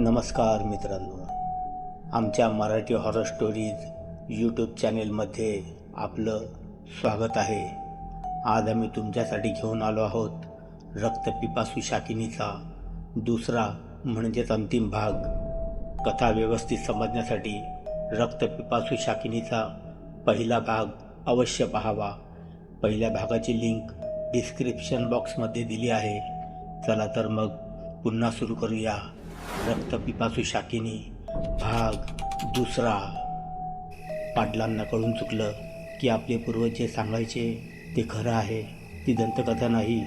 नमस्कार मित्रांनो. आमच्या मराठी हॉरर स्टोरीज यूट्यूब चॅनेलमध्ये आपलं स्वागत आहे. आज आम्ही तुमच्यासाठी घेऊन आलो आहोत रक्तपिपासू शाकिनीचा दुसरा म्हणजेच अंतिम भाग. कथा व्यवस्थित समजण्यासाठी रक्तपिपासू शाकिनीचा पहिला भाग अवश्य पहावा. पहिल्या भागाची लिंक डिस्क्रिप्शन बॉक्समध्ये दिली आहे. चला तर मग पुन्हा सुरू करूया. रक्तपिपासू शाकिनी भाग दुसरा. पाटलांना कळून चुकलं की आपले पूर्वज जे सांगायचे ते खरं आहे. ती दंतकथा नाही.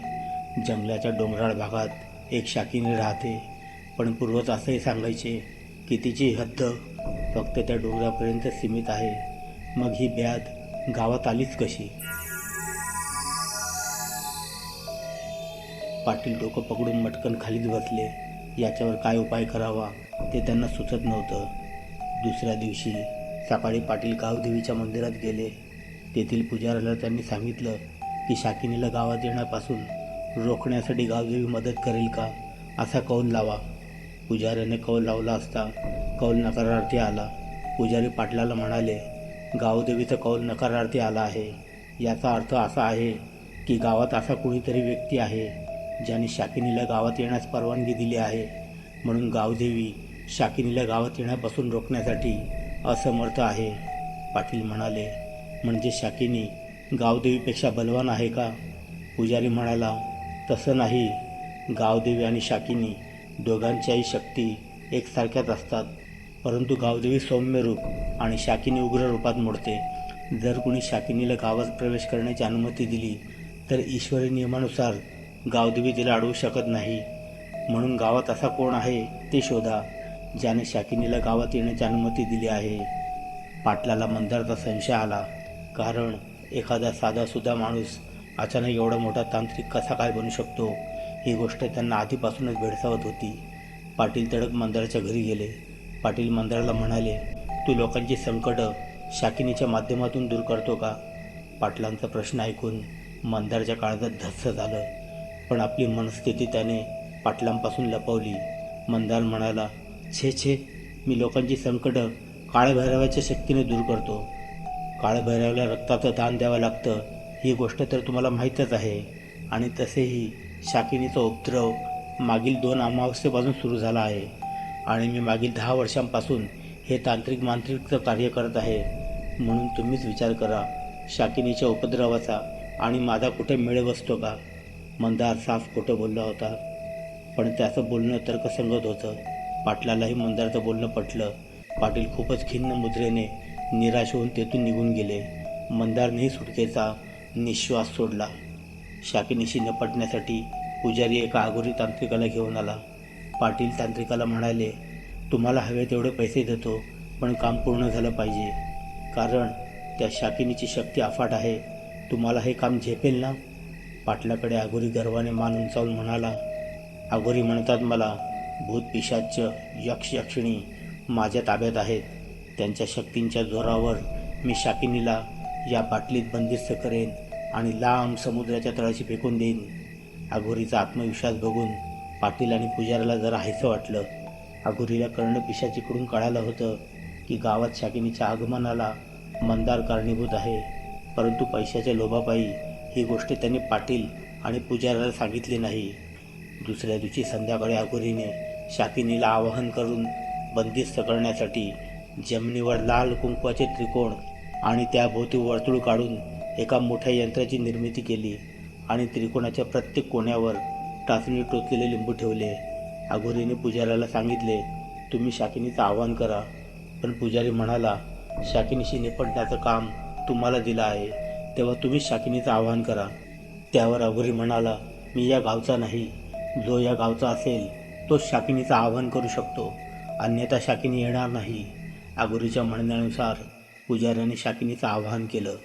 जंगलाच्या डोंगराळ भागात एक शाकिनी राहते. पण पूर्वज असंही सांगायचे की तिची हद्द फक्त त्या डोंगरापर्यंत सीमित आहे. मग ही ब्याद गावात आलीच कशी? पाटील डोकं पकडून मटकन खालीच बसले. याच्यावर काय उपाय करावा ते त्यांना सुचत नव्हतं. दुसऱ्या दिवशी सकाळी पाटील गावदेवीच्या मंदिरात गेले. तेथील पुजाऱ्याला त्यांनी सांगितलं की शाकिनीला गावात येण्यापासून रोखण्यासाठी गावदेवी मदत करेल का? असा कौल लावा. पुजाऱ्याने कौल लावला असता कौल नकारार्थी आला. पुजारी पाटलाला म्हणाले गावदेवीचा कौल नकारार्थी आला आहे. याचा अर्थ असा आहे की गावात असा कोणीतरी व्यक्ती आहे ज्याने शाकिनीला गावात येण्यास परवानगी दिली आहे. म्हणून गावदेवी शाकिनीला गावात येण्यापासून रोखण्यासाठी असमर्थ आहे. पाटील म्हणाले म्हणजे शाकिनी गावदेवीपेक्षा बलवान आहे का? पुजारी म्हणाला तसं नाही. गावदेवी आणि शाकिनी दोघांच्याही शक्ती एकसारख्याच असतात. परंतु गावदेवी सौम्य रूप आणि शाकिनी उग्र रूपात मोडते. जर कुणी शाकिनीला गावात प्रवेश करण्याची अनुमती दिली तर ईश्वरी नियमानुसार गावदेवी तिला अडवू शकत नाही. म्हणून गावात असा कोण आहे ते शोधा. ज्याने शाकिनीला गावात येण्याची अनुमती दिली आहे. पाटलाला मंदारचा संशय आला. कारण एखादा साधासुद्धा माणूस अचानक एवढा मोठा तांत्रिक कसा काय बनू शकतो? ही गोष्ट त्यांना आधीपासूनच भेडसावत होती. पाटील तडक मंदाराच्या घरी गेले. पाटील मंदाराला म्हणाले तू लोकांची संकटं शाकिनीच्या माध्यमातून दूर करतो का? पाटलांचा प्रश्न ऐकून मंदारच्या काळजात धस्स झालं. पण आपली मनस्थिती त्याने पाटलांपासून लपवली. मंदार म्हणाला छे छे मी लोकांची संकटं काळभैरवाच्या शक्तीने दूर करतो. काळभैरवाला रक्ताचं दान द्यावं लागतं. ही गोष्ट तर तुम्हाला माहीतच आहे. आणि तसेही शाकिनीचा उपद्रव मागील दोन अमावस्येपासून सुरू झाला आहे. आणि मी मागील दहा वर्षांपासून हे तांत्रिक मांत्रिकचं कार्य करत आहे. म्हणून तुम्हीच विचार करा शाकिनीच्या उपद्रवाचा आणि माझा कुठे मेळ बसतो का? मंदार साफ खोटं बोलला होता. पण त्याचं बोलणं तर्कसंगत होतं. पाटलालाही मंदारचं बोलणं पटलं. पाटील खूपच खिन्न मुद्रेने निराश होऊन तेथून निघून गेले. मंदारनेही सुटकेचा निश्वास सोडला. शाकिनीशी निपटण्यासाठी पुजारी एका आगोरी तांत्रिकाला घेऊन आला. पाटील तांत्रिकाला म्हणाले तुम्हाला हवे तेवढे पैसे देतो पण काम पूर्ण झालं पाहिजे. कारण त्या शाकिनीची शक्ती अफाट आहे. तुम्हाला हे काम झेपेल ना? पाटलाकडे आगोरी गर्वाने मान उंचावून म्हणाला आगोरी म्हणतात मला भूत पिशाच यक्ष यक्षिणी माझ्या ताब्यात आहेत. त्यांच्या शक्तींच्या जोरावर मी शाकिनीला या बाटलीत बंदिस्त करेन आणि लांब समुद्राच्या तळाशी फेकून देईन. आघोरीचा आत्मविश्वास बघून पाटील आणि पुजाऱ्याला जरा हायचं वाटलं. आघोरीला कर्ण पिशाचीकडून कळालं होतं की गावात शाकिनीच्या आगमनाला मंदार कारणीभूत आहे. परंतु पैशाच्या लोभापायी ही गोष्ट त्यांनी पाटील आणि पुजाऱ्याला सांगितली नाही. दुसऱ्या दिवशी संध्याकाळी अघोरीने शाकिनीला आवाहन करून बंदिस्त करण्यासाठी जमिनीवर लाल कुंकवाचे त्रिकोण आणि त्याभोवती वर्तुळ काढून एका मोठ्या यंत्राची निर्मिती केली आणि त्रिकोणाच्या प्रत्येक कोण्यावर टाचणी टोचलेले लिंबू ठेवले. अघोरीने पुजाऱ्याला सांगितले तुम्ही शाकिनीचं आवाहन करा. पण पुजारी म्हणाला शाकिनीशी निपटण्याचं काम तुम्हाला दिलं आहे. तेव्हा तुम्हीच शाकिनीचं आवाहन करा. त्यावर अघोरी म्हणाला मी या गावचा नाही. जो या गावचा असेल तो शाकिनीचं आवाहन करू शकतो. अन्यथा शाकिनी येणार नाही. अघोरीच्या म्हणण्यानुसार पुजाऱ्याने शाकिनीचं आवाहन केलं.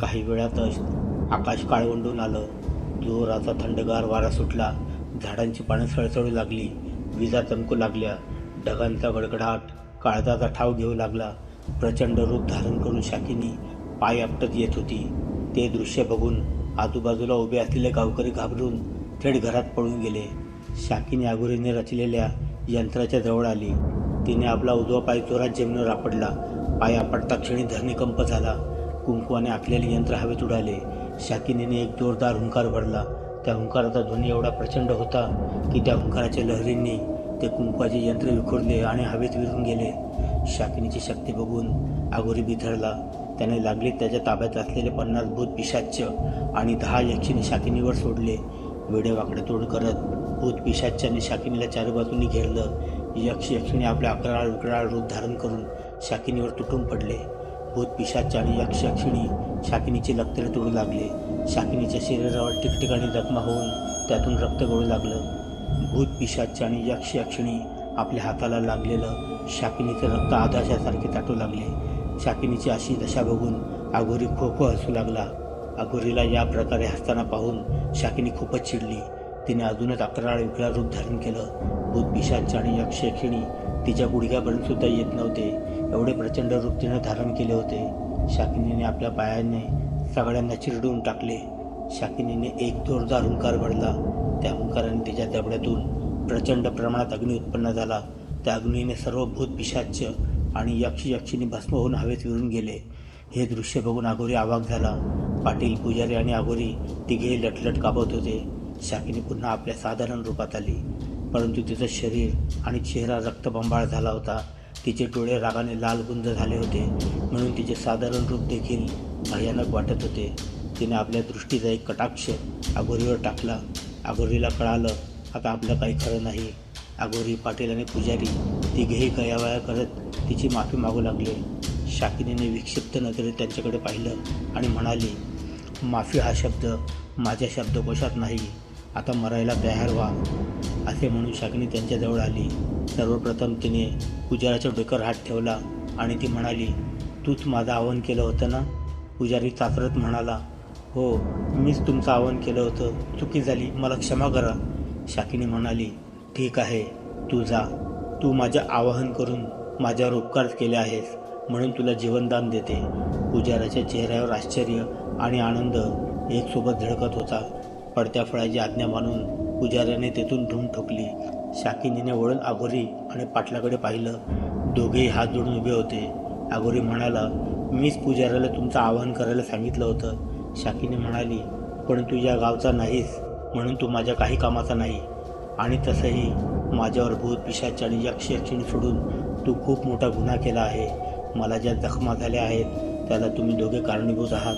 काही वेळातच आकाश काळवंडून आलं. जोराचा थंडगार वारा सुटला. झाडांची पानं सळसळू लागली. विजा चमकू लागल्या. ढगांचा गडगडाट काळजाचा ठाव घेऊ लागला. प्रचंड रूप धारण करून शाकिनी पाय आपटत येत होती. ते दृश्य बघून आजूबाजूला उभे असलेले गावकरी घाबरून थेट घरात पळून गेले. शाकिनी आघोरीने रचलेल्या यंत्राच्या जवळ आली. तिने आपला उजवा पाय जोरात जमिनीवर आपडला पाय आपटता क्षणी धरणीकंप झाला. कुंकवाने आखलेले यंत्र हवेत उडाले. शाकिनीने एक जोरदार हुंकार भरला. त्या हुंकाराचा ध्वनी एवढा प्रचंड होता की त्या हुंकाराच्या लहरींनी ते कुंकवाचे यंत्र विखुरले आणि हवेत विरून गेले. शाकिनीची शक्ती बघून आगोरी बिथरला. त्याने लागलीत त्याच्या ताब्यात असलेले पन्नास भूत पिशाच्य आणि दहा यक्षिणी शाकिनीवर सोडले. वेडेवाकडे तोड करत भूत पिशाच्याने शाकिनीला चार बाजूंनी घेरलं. यक्ष यक्षिणी आपल्या अकराळ विकराळ रूप धारण करून शाकिनीवर तुटून पडले. भूत पिशाच आणि यक्ष यक्षिणी शाकिनीचे लक्तरे तोडू लागले. शाकिनीच्या शरीरावर ठिकठिकाणी जखमा होऊन त्यातून रक्त गळू लागलं. भूत पिशाच आणि यक्ष यक्षिणी आपल्या हाताला लागलेलं शाकिनीचं रक्त आधाशासारखे ताटू लागले. शाकिनीची अशी दशा बघून आघोरी खो खो हसू लागला. आघोरीला या प्रकारे हसताना पाहून शाकिनी खूपच चिडली. तिने अजूनच अकराळ विकराळ रूप धारण केलं. भूत पिशाच आणि यक्ष तिच्या गुडघ्यापर्यंत सुद्धा येत नव्हते. एवढे प्रचंड रूप तिने धारण केले होते. शाकिनीने आपल्या पायाने सगळ्यांना चिरडून टाकले. शाकिनीने एक जोरदार हुंकार भरला. त्या हुंकाराने तिच्या जबड्यातून प्रचंड प्रमाणात अग्नी उत्पन्न झाला. त्या अग्नीने सर्व भूत पिशाच्य आणि यक्ष यक्षिणी भस्म होऊन हवेत विरून गेले. हे दृश्य बघून आगोरी आवाक झाला. पाटील पुजारी आणि आगोरी तिघेही लटलट कापत होते. शाकिनी पुन्हा आपल्या साधारण रूपात आली. परंतु तिचं शरीर आणि चेहरा रक्तबंबाळ झाला होता. तिचे डोळे रागाने लाल गुंज झाले होते. म्हणून तिचे साधारण रूप देखील भयानक वाटत होते. तिने आपल्या दृष्टीचा एक कटाक्ष आगोरीवर टाकला. आगोरीला कळालं आता आपलं काही खरं नाही. आगोरी पाटील आणि पुजारी तिघेही गयावया करत तिची माफी मागू लागले. शाकिनीने विक्षिप्त नजरे त्यांच्याकडे पाहिलं आणि म्हणाली माफी हा शब्द माझ्या शब्दकोशात नाही. आता मरायला तयार व्हा. असे म्हणून शाकिनी त्यांच्याजवळ आली. सर्वप्रथम तिने पुजाराच्या डोक्यावर हात ठेवला आणि ती म्हणाली तूच माझं आवाहन केलं होतं ना? पुजारी चाचरत म्हणाला हो मीच तुमचं आवाहन केलं होतं. चुकी झाली मला क्षमा करा. शाकिनी म्हणाली ठीक आहे तू जा. तू माझ्या आवाहन करून माझ्यावर उपकार केले आहेस म्हणून तुला जीवनदान देते. पुजाराच्या चेहऱ्यावर आश्चर्य आणि आनंद एकसोबत झळकत होता. पडत्या फळाची आज्ञा मानून पुजाऱ्याने तेथून धूम ठोकली. शाकिनीने वळून आगोरी आणि पाटलाकडे पाहिलं. दोघेही हात जोडून उभे होते. आगोरी म्हणाला मीच पुजाऱ्याला तुमचं आवाहन करायला सांगितलं होतं. शाकिनी म्हणाली पण तू या गावचा नाहीस म्हणून तू माझ्या काही कामाचा नाही. आणि तसंही माझ्यावर भूत पिशाच आणि सोडून तू खूप मोठा गुन्हा केला आहे. मला ज्या जखमा झाल्या आहेत त्याला तुम्ही दोघे कारणीभूत आहात.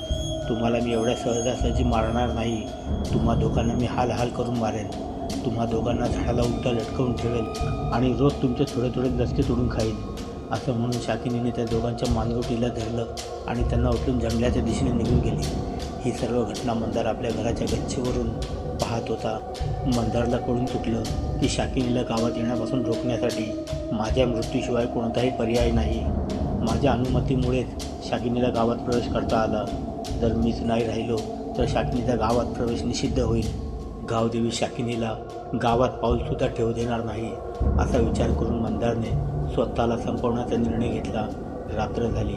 तुम्हाला मी एवढ्या सहजासहजी मारणार नाही. तुम्हा दोघांना मी हाल हाल करून मारेन. तुम्हा दोघांना झाडाला उलटा लटकवून ठेवेल आणि रोज तुमचे थोडे थोडे दसते तोडून खाईन. असं म्हणून शाकिनीने त्या दोघांच्या मानगोटीला धरलं आणि त्यांना उठून जंगलाच्या दिशेने निघून गेली. ही सर्व घटना मंदार आपल्या घराच्या गच्चीवरून पाहत होता. मंदारला कळून तुटलं की शाकिनीला गावात येण्यापासून रोखण्यासाठी माझ्या मृत्यूशिवाय कोणताही पर्याय नाही. माझ्या अनुमतीमुळेच शाकिनीला गावात प्रवेश करता आला. जर मीच नाही राहिलो तर शाकिनीचा गावात प्रवेश निषिद्ध होईल. गावदेवी शाकिनीला गावात पाऊलसुद्धा ठेवू देणार नाही असा विचार करून मंदारने स्वतःला संपवण्याचा निर्णय घेतला. रात्र झाली.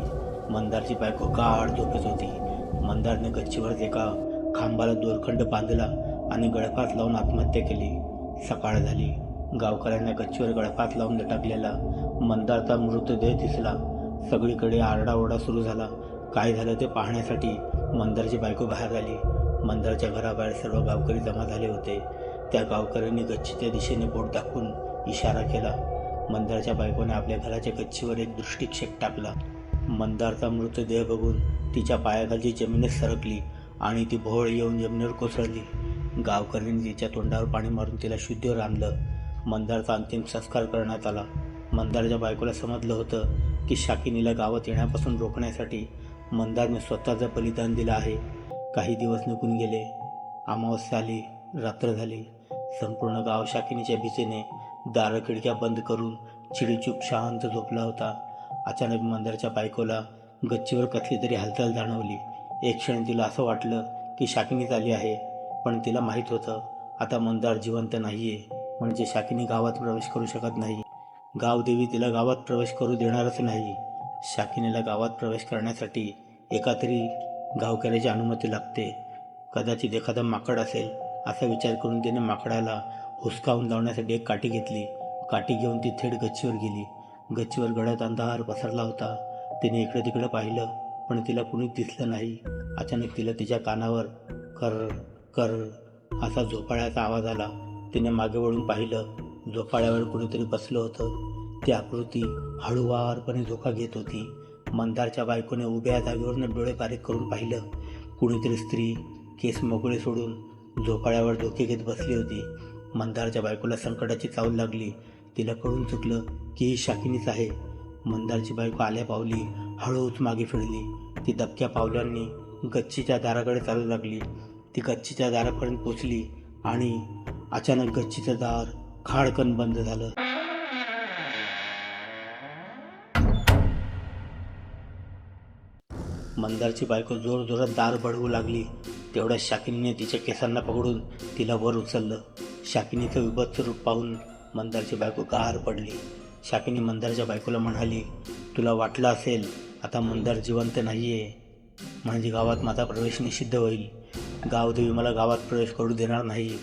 मंदारची बायको गाढ झोपत होती. मंदारने गच्चीवर एका खांबाला दोरखंड बांधला आणि गळफास लावून आत्महत्या केली. सकाळ झाली. गावकऱ्यांना गच्चीवर गळफास लावून लटकलेला मंदारचा मृतदेह दिसला. सगळीकडे आरडाओरडा सुरू झाला. काय झालं ते पाहण्यासाठी मंदारची बायको बाहेर आली. मंदारच्या घराबाहेर सर्व गावकरी जमा झाले होते. त्या गावकऱ्यांनी गच्चीच्या दिशेने बोट दाखवून इशारा केला. मंदारच्या बायकोने आपल्या घराच्या गच्चीवर एक दृष्टिक्षेप टाकला. मंदारचा मृतदेह बघून तिच्या पायाखालची जमिनीत सरकली आणि ती भोळ येऊन जमिनीवर कोसळली. गावकऱ्यांनी तिच्या तोंडावर पाणी मारून तिला शुद्धीवर आणलं मंदारचा अंतिम संस्कार करण्यात आला. मंदारच्या बायकोला समजलं होतं की शाकिनीला गावात येण्यापासून रोखण्यासाठी मंदारने स्वतःचं बलिदान दिलं आहे. काही दिवस निघून गेले. अमावस्या आली रात्र झाली. संपूर्ण गाव शाकिनीच्या भीतीने दारं खिडक्या बंद करून चिडीचूप शांत झोपला होता. अचानक मंदारच्या बायकोला गच्चीवर कसली तरी हालचाल जाणवली. एक क्षण तिला असं वाटलं की शाकिनीच आली आहे. पण तिला माहीत होतं आता मंदार जिवंत नाहीये म्हणजे शाकिनी गावात प्रवेश करू शकत नाही. गावदेवी तिला गावात प्रवेश करू देणारच नाही. शाकिनीला गावात प्रवेश करण्यासाठी एका तरी गावकऱ्याची अनुमती लागते. कदाचित एखादा माकड असेल असा विचार करून तिने माकडाला हुसकावून लावण्यासाठी एक काठी घेतली. काठी घेऊन ती थेट गच्चीवर गेली. गच्चीवर गळ्यात अंधार पसरला होता. तिने इकडे तिकडे पाहिलं पण तिला कुणीच दिसलं नाही. अचानक तिला तिच्या कानावर कर कर असा झोपाळ्याचा आवाज आला. तिने मागे वळून पाहिलं झोपाळ्यावर कुणीतरी बसलं होतं. ती आकृती हळूवारपणे झोका घेत होती. मंदारच्या बायकोने उभ्या जागेवरून डोळे बारीक करून पाहिलं. कुणीतरी स्त्री केस मोकळे सोडून झोपाळ्यावर धोके घेत बसली होती. मंदारच्या बायकोला संकटाची चावल लागली. तिला कळून चुकलं की ही शाकिनीच आहे. मंदारची बायको आल्या पावली हळूच मागे फिरली. ती दबक्या पावलांनी गच्चीच्या दाराकडे चालू लागली. ती गच्चीच्या दारापर्यंत पोचली आणि अचानक गच्चीचं दार खाडकन बंद झालं. मंदारची बायको जोर जोरात दार बडवू लागली. तेवढ्या शाकिनीने तिच्या केसांना पकडून तिला वर उचललं. शाकिनीचं विभत्स रूप पाहून मंदारची बायको गार पडली. शाकिनी मंदारच्या बायकोला म्हणाली तुला वाटलं असेल आता मंदार जिवंत नाही आहे म्हणजे गावात माझा प्रवेश निषिद्ध होईल. गावदेवी मला गावात प्रवेश करू देणार नाही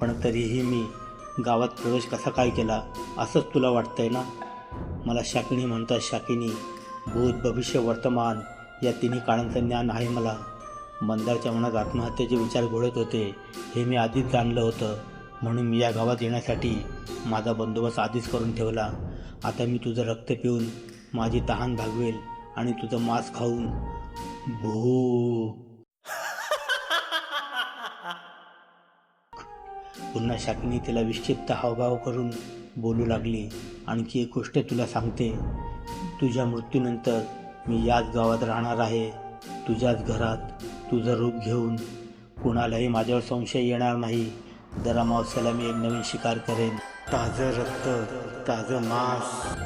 पण तरीही मी गावात प्रवेश कसा काय केला असंच तुला वाटतंय ना? मला शाकिनी म्हणतात शाकिनी भूत भविष्य वर्तमान या तिन्ही काळांचं ज्ञान आहे मला. मंदारच्या मनात आत्महत्येचे विचार घोळत होते. हे मी आधीच जाणलं होतं. म्हणून मी या गावात येण्यासाठी माझा बंदोबस्त आधीच करून ठेवला. आता मी तुझं रक्त पिऊन माझी तहान भागवेल आणि तुझं मांस खाऊन भू पुन्हा शाकनी तिला विक्षिप्त हावभाव करून बोलू लागली. आणखी एक गोष्ट तुला सांगते. तुझ्या मृत्यूनंतर मी याच गावात राहणार आहे. तुझ्याच घरात तुझं रूप घेऊन कुणालाही माझ्यावर संशय येणार नाही. जरा मावसाला मी एक नवीन शिकार करेन. ताजं रक्त ताजं मांस.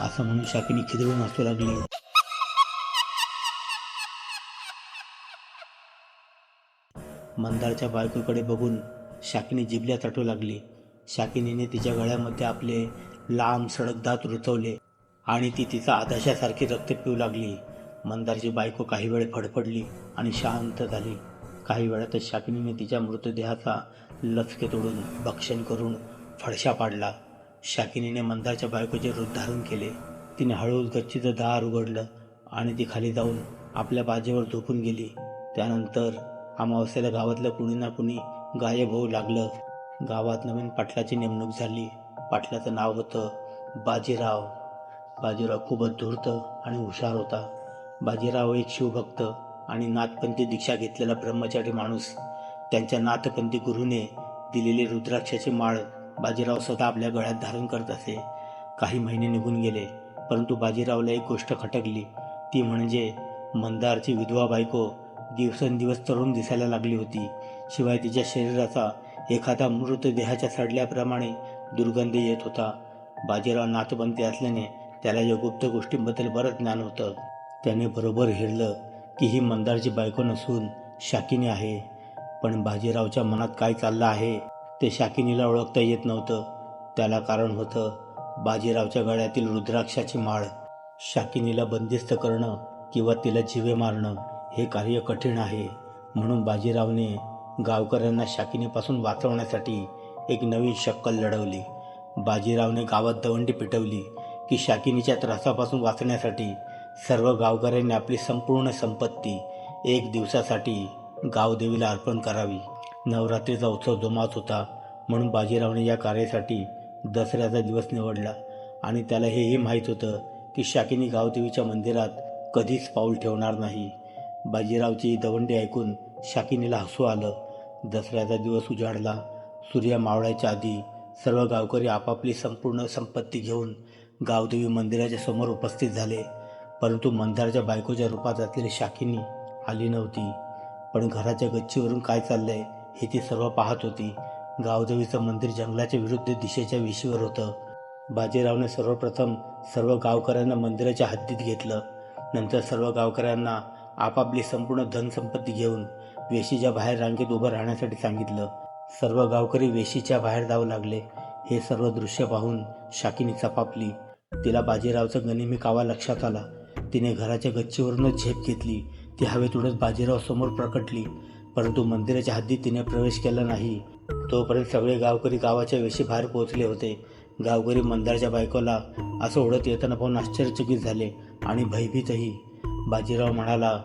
असं म्हणून शाकिनी खिदळून हसू लागली. मंदारच्या बायकोकडे बघून शाकिनी जिबल्यात चाटू लागली. शाकिनीने तिच्या गळ्यामध्ये आपले लांब सडक दात रुचवले आणि ती तिचा आदर्शासारखी रक्त पिऊ लागली. मंदारची बायको काही वेळ फडफडली आणि शांत झाली. काही वेळातच शाकिनीने तिच्या मृतदेहाचा लचके तोडून भक्षण करून फडशा पाडला. शाकिनीने मंदारच्या बायकोचे रूप धारण केले. तिने हळूच गच्चीचं दार उघडलं आणि ती खाली जाऊन आपल्या बाजेवर झोपून गेली. त्यानंतर अमावस्याला गावातलं कुणी ना कुणी गायब होऊ लागलं. गावात नवीन पाटलाची नेमणूक झाली. पाटलाचं नाव होतं बाजीराव. बाजीराव खूपच धूर्त आणि हुशार होता. बाजीराव एक शिवभक्त आणि नाथपंथी दीक्षा घेतलेला ब्रह्मचारी माणूस. त्यांच्या नाथपंथी गुरुने दिलेली रुद्राक्षाची माळ बाजीराव स्वतः आपल्या गळ्यात धारण करत असे. काही महिने निघून गेले परंतु बाजीरावला एक गोष्ट खटकली. ती म्हणजे मंदारची विधवा बायको दिवसेंदिवस तरुण दिसायला लागली होती. शिवाय तिच्या शरीराचा एखादा मृतदेहाच्या सडल्याप्रमाणे दुर्गंध येत होता. बाजीराव नाथपंथी असल्याने त्याला या गुप्त गोष्टींबद्दल बरंच ज्ञान होतं. त्याने बरोबर हेरलं की ही मंदारची बायको नसून शाकिनी आहे. पण बाजीरावच्या मनात काय चाललं आहे ते शाकिनीला ओळखता येत नव्हतं. त्याला कारण होतं बाजीरावच्या गळ्यातील रुद्राक्षाची माळ. शाकिनीला बंदिस्त करणं किंवा तिला जिवे मारणं. हे कार्य कठीण आहे म्हणून बाजीरावने गावकऱ्यांना शाकिनीपासून वाचवण्यासाठी एक नवीन शक्कल लढवली. बाजीरावने गावात दवंडी पिटवली की शाकिनीच्या त्रासापासून वाचण्यासाठी सर्व गावकऱ्यांनी आपली संपूर्ण संपत्ती एक दिवसासाठी गावदेवीला अर्पण करावी. नवरात्रीचा उत्सव जोमात होता म्हणून बाजीरावने या कार्यासाठी दसऱ्याचा दिवस निवडला आणि त्याला हेही माहीत होतं की शाकिनी गावदेवीच्या मंदिरात कधीच पाऊल ठेवणार नाही. बाजीरावची दवंडी ऐकून शाकिनीला हसू आलं. दसऱ्याचा दिवस उजाडला. सूर्य मावळायच्या आधी सर्व गावकरी आपापली संपूर्ण संपत्ती घेऊन गावदेवी मंदिराच्या समोर उपस्थित झाले. परंतु मंदारच्या बायकोच्या रूपात असलेली शाकिनी आली नव्हती. पण घराच्या गच्चीवरून काय चाललंय हे ती सर्व पाहत होती. गावदेवीचं मंदिर जंगलाच्या विरुद्ध दिशेच्या विशीवर होतं. बाजीरावने सर्वप्रथम सर्व गावकऱ्यांना मंदिराच्या हद्दीत घेतलं. नंतर सर्व गावकऱ्यांना आपापली संपूर्ण धनसंपत्ती घेऊन वेशीच्या बाहेर रांगेत उभं राहण्यासाठी सांगितलं. सर्व गावकरी वेशीच्या बाहेर जाऊ लागले. हे सर्व दृश्य पाहून शाकिनी चपापली. तिला बाजीरावचं गनिमी कावा लक्षात आला. तिने घराच्या गच्चीवरूनच झेप घेतली. ती हवेत उडत बाजीराव समोर प्रकटली. परंतु मंदिराच्या हद्दीत तिने प्रवेश केला नाही. तोपर्यंत सगळे गावकरी गावाच्या वेशी बाहेर पोहोचले होते. गावकरी मंदारच्या बायकोला असं ओढत येताना पाहून आश्चर्यचकित झाले आणि भयभीतही. बाजीराव म्हणाला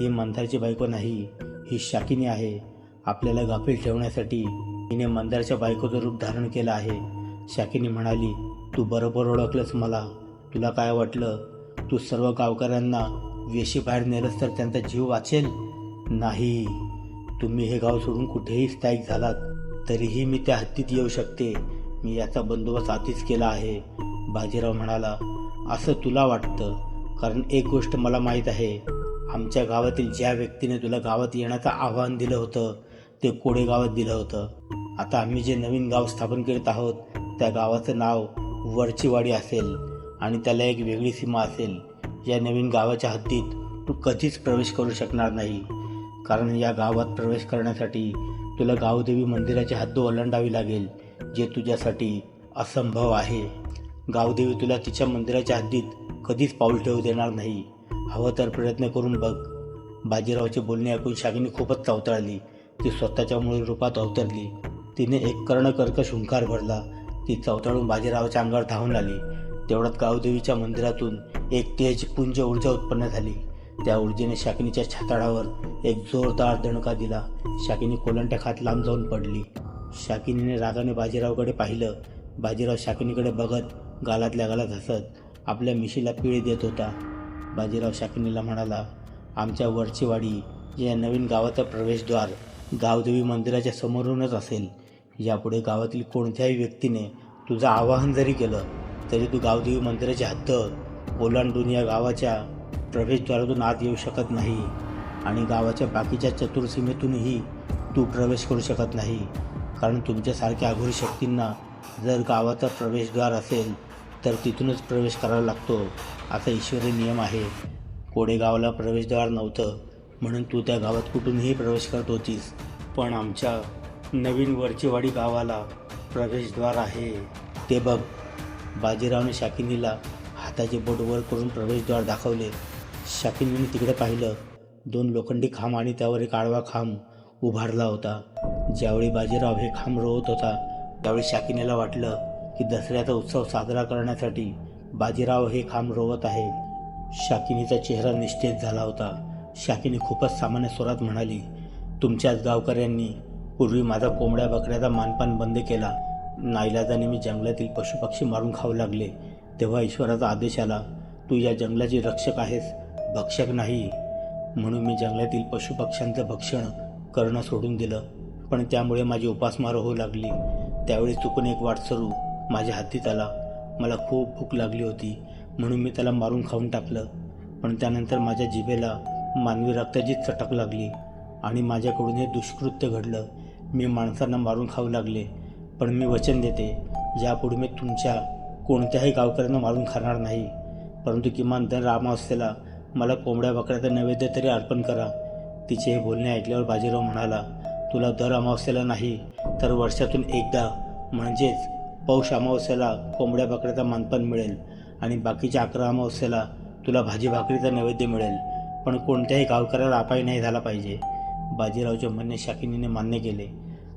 ही मंदारची बायको नाही ही शाकिनी आहे. आपल्याला गाफील ठेवण्यासाठी हिने मंदारच्या बायकोचं रूप धारण केलं आहे. शाकिनी म्हणाली तू बरोबर ओळखलंस मला. तुला काय वाटलं? तू सर्व गावकऱ्यांना वेशी बाहेर नेलंस तर त्यांचा जीव वाचेल? नाही. तुम्ही हे गाव सोडून कुठेही स्थायिक झालात तरीही मी त्या हत्तीत येऊ शकते. मी याचा बंदोबस्त आधीच केला आहे. बाजीराव म्हणाला असं तुला वाटतं. कारण एक गोष्ट मला माहीत आहे. आमच्या गावातील ज्या व्यक्तीने तुला गावात येण्याचं आव्हान दिलं होतं ते कोडे गावात दिलं होतं. आता आम्ही जे नवीन गाव स्थापन करीत आहोत त्या गावाचं नाव वरचीवाडी असेल आणि त्याला एक वेगळी सीमा असेल. या नवीन गावाच्या हद्दीत तू कधीच प्रवेश करू शकणार नाही. कारण या गावात प्रवेश करण्यासाठी तुला गावदेवी मंदिराची हद्द ओलांडावी लागेल जे तुझ्यासाठी असंभव आहे. गावदेवी तुला तिच्या मंदिराच्या हद्दीत कधीच पाऊल ठेवू देणार नाही. हवं तर प्रयत्न करून बघ. बाजीरावचे बोलणे ऐकून शागिनी खूपच चवताळली. ती स्वतःच्या मूळ रूपात अवतरली. तिने एक कर्णकर्कश हुंकार भरला. ती चवताळून बाजीरावाच्या अंगावर धावून आली. तेवढ्यात गावदेवीच्या मंदिरातून एक तेज पुंज ऊर्जा उत्पन्न झाली. त्या ऊर्जेने शाकिनीच्या छाताडावर एक जोरदार दणका दिला. शाकिनी कोलंट्या खात लांब जाऊन पडली. शाकिनीने रागाने बाजीरावकडे पाहिलं. बाजीराव शाकिनीकडे बघत गालातल्या गालात हसत आपल्या मिशीला पिळी देत होता. बाजीराव शाकिनीला म्हणाला आमच्या वरचीवाडी या नवीन गावाचा प्रवेशद्वार गावदेवी मंदिराच्या समोरूनच असेल. यापुढे गावातील कोणत्याही व्यक्तीने तुझं आवाहन जरी केलं तरी तू गावदेवी मंदिराची हद्द ओलांडून या गावाच्या प्रवेशद्वारातून आत येऊ शकत नाही आणि गावाच्या बाकीच्या चतुर्सीमेतूनही तू प्रवेश करू शकत नाही. कारण तुमच्यासारख्या अघोरी शक्तींना जर गावाचा प्रवेशद्वार असेल तर तिथूनच प्रवेश करावा लागतो. असा ईश्वरी नियम आहे. कोडेगावला प्रवेशद्वार नव्हतं. म्हणून तू त्या गावात कुठूनही प्रवेश करत होतीस. पण आमच्या नवीन वरचेवाडी गावाला प्रवेशद्वार आहे. ते बघ. बाजीरावने शाकिनीला हाताचे बोट वर करून प्रवेशद्वार दाखवले. शाकिनीने तिकडे पाहिलं. दोन लोखंडी खांब आणि त्यावर एक आडवा खांब उभारला होता. ज्यावेळी बाजीराव हे खांब रोवत होता त्यावेळी शाकिनीला वाटलं की दसऱ्याचा उत्सव साजरा करण्यासाठी बाजीराव हे खांब रोवत आहे. शाकिनीचा चेहरा निश्चित झाला होता. शाकिनी खूपच सामान्य स्वरात म्हणाली तुमच्याच गावकऱ्यांनी पूर्वी माझा कोंबड्या बकऱ्याचा मानपान बंद केला. नाईलाजाने मी जंगलातील पशुपक्षी मारून खाऊ लागले. तेव्हा ईश्वराचा आदेश आला तू या जंगलाची रक्षक आहेस भक्षक नाही म्हणून मी जंगलातील पशुपक्ष्यांचं भक्षण करणं सोडून दिलं. पण त्यामुळे माझी उपासमार होऊ लागली. त्यावेळी चुकून एक वाटसरू माझ्या हातीत आला मला खूप भूक लागली होती म्हणून मी त्याला मारून खाऊन टाकलं. पण त्यानंतर माझ्या जिभेला मानवी रक्ताची चटक लागली आणि माझ्याकडून हे दुष्कृत्य घडलं. मी माणसांना मारून खाऊ लागले पण मी वचन देते ज्यापुढे मी तुमच्या कोणत्याही गावकऱ्यांना मारून खाणार नाही. परंतु किमान दर अमावस्येला मला कोंबड्या बकऱ्याचा नैवेद्य तरी अर्पण करा. तिचे हे बोलणे ऐकल्यावर बाजीराव म्हणाला तुला दर अमावस्येला नाही तर वर्षातून एकदा म्हणजेच पौष अमावस्येला कोंबड्या बकऱ्याचा मानपण मिळेल आणि बाकीच्या अकरा अमावस्येला तुला भाजी भाकरीचा नैवेद्य मिळेल. पण कोणत्याही गावकऱ्याला अपाय नाही झाला पाहिजे. बाजीरावचे म्हणणे शाकिनीने मान्य केले.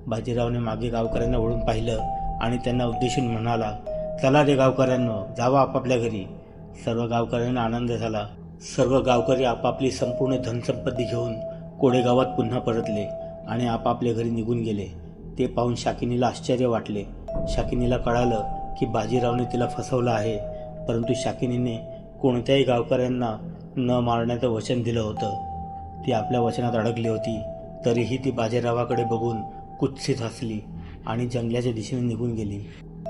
बाजीरावने मागे गावकऱ्यांना वळून पाहिलं आणि त्यांना उद्देशून म्हणाला चला रे गावकऱ्यांनो जावा आपापल्या घरी. सर्व गावकऱ्यांना आनंद झाला. सर्व गावकरी आपापली संपूर्ण धनसंपत्ती घेऊन कोडेगावात पुन्हा परतले आणि आपापल्या घरी निघून गेले. ते पाहून शाकिनीला आश्चर्य वाटले. शाकिनीला कळालं की बाजीरावने तिला फसवलं आहे परंतु शाकिनीने कोणत्याही गावकऱ्यांना न मारण्याचं वचन दिलं होतं. ती आपल्या वचनात अडकली होती तरीही ती बाजीरावाकडे बघून कुत्सित हसली आणि जंगलाच्या दिशेने निघून गेली.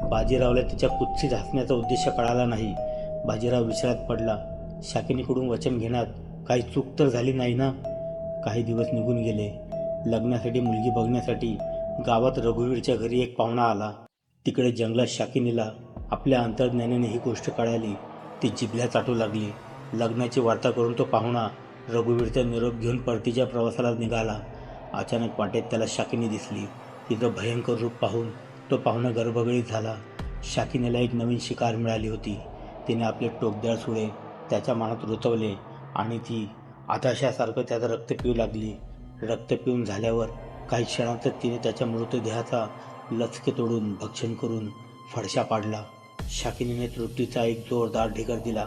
बाजीरावला तिच्या कुत्सित हसण्याचा उद्देश कळाला नाही. बाजीराव विचारात पडला. शाकिनीकडून वचन घेण्यात काही चूक तर झाली नाही ना? काही दिवस निघून गेले. लग्नासाठी मुलगी बघण्यासाठी गावात रघुवीरच्या घरी एक पाहुणा आला. तिकडे जंगलात शाकिनीला आपल्या अंतर्ज्ञानाने ही गोष्ट कळाली. ती जिभल्या चाटू लागली. लग्नाची वार्ता करून तो पाहुणा रघुवीरचा निरोप घेऊन परतीच्या प्रवासाला निघाला. अचानक वाटेत त्याला शाकिनी दिसली. तिचं भयंकर रूप पाहून तो पाहुणा गर्भगळीत झाला. शाकिनीला एक नवीन शिकार मिळाली होती. तिने आपले टोकदार सुळे त्याच्या मनात रुतवले आणि ती आताशासारखं त्याचं रक्त पिऊ लागली. रक्त पिऊन झाल्यावर काही क्षणातच तिने त्याच्या मृतदेहाचा लचके तोडून भक्षण करून फडशा पाडला. शाकिनीने त्रुटीचा एक जोरदार ढेकर दिला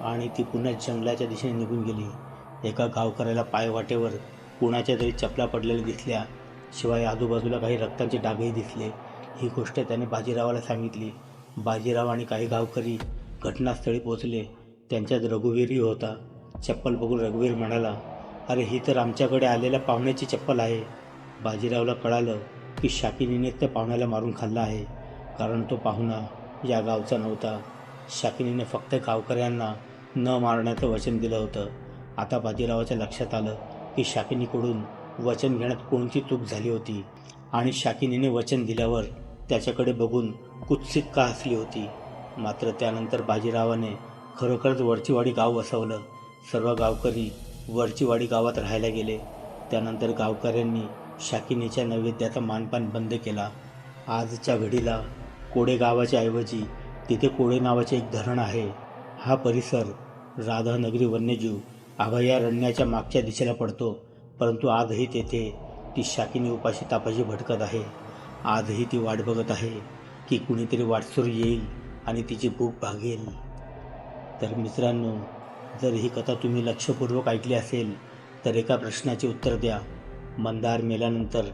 आणि ती पुन्हा जंगलाच्या दिशेने निघून गेली. एका गावकऱ्याला पायवाटेवर कुणाच्या तरी चपला पडलेल्या दिसल्या. शिवाय आजूबाजूला काही रक्ताचे डागही दिसले. ही गोष्ट त्याने बाजीरावाला सांगितली. बाजीराव आणि काही गावकरी घटनास्थळी पोचले त्यांच्यात रघुवीरही होता. चप्पल बघून रघुवीर म्हणाला अरे ही तर आमच्याकडे आलेल्या पाहुण्याची चप्पल आहे. बाजीरावला कळालं की शाकिनीने त्या पाहुण्याला मारून खाल्ला आहे. कारण तो पाहुणा या गावचा नव्हता. शाकिनीने फक्त गावकऱ्यांना न मारण्याचं वचन दिलं होतं. आता बाजीरावाच्या लक्षात आलं की शाकिनीकडून वचन घेण्यात कोणती चूक झाली होती. आणि शाकिनीने वचन दिल्यावर त्याच्याकडे बघून कुत्सित का हसली होती. मात्र त्यानंतर बाजीरावाने खरोखरच वरचीवाडी गाव वसवलं. सर्व गावकरी वरचीवाडी गावात राहायला गेले. त्यानंतर गावकऱ्यांनी शाकिनीच्या नैवेद्याचा मानपान बंद केला. आजच्या घडीला कोडे गावाच्या ऐवजी तिथे कोडे नावाचे एक धरण आहे. हा परिसर राधानगरी वन्यजीव अभयारण्याच्या मागच्या दिशेला पडतो परंतु आजही तेथे ती शाकिनी उपाशी तापाशी भटकत आहे. आजही ती वाट बघत आहे की कुणीतरी वाटसूर येईल आणि तिची भूक भागेल. तर मित्रांनो जर ही कथा तुम्ही लक्षपूर्वक ऐकली असेल तर एका प्रश्नाचे उत्तर द्या. मंदार मेल्यानंतर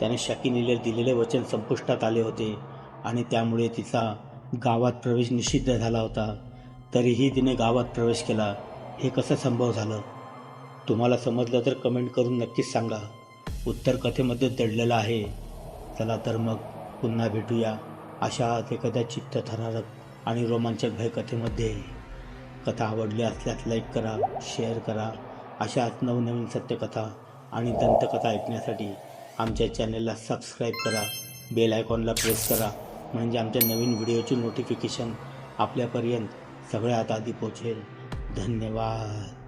त्याने शाकिनीला दिलेले वचन संपुष्टात आले होते आणि त्यामुळे तिचा गावात प्रवेश निषिद्ध झाला होता. तरीही तिने गावात प्रवेश केला. हे कसं संभव झालं? तुम्हाला समजलं तर कमेंट करून नक्कीच सांगा. उत्तर कथेमध्ये दडलेलं आहे. चला तर मग पुन्हा भेटूया. अशा एखाद्या चित्तथरारक आणि रोमांचक भयकथेमध्ये. कथा आवडली असल्यास लाईक करा शेअर करा. अशाच नवनवीन सत्यकथा आणि दंतकथा ऐकण्यासाठी आमच्या चॅनलला सबस्क्राईब करा बेल आयकॉनला प्रेस करा म्हणजे आमच्या नवीन व्हिडिओची नोटिफिकेशन आपल्यापर्यंत सगळ्यात आधी पोचेल धन्यवाद.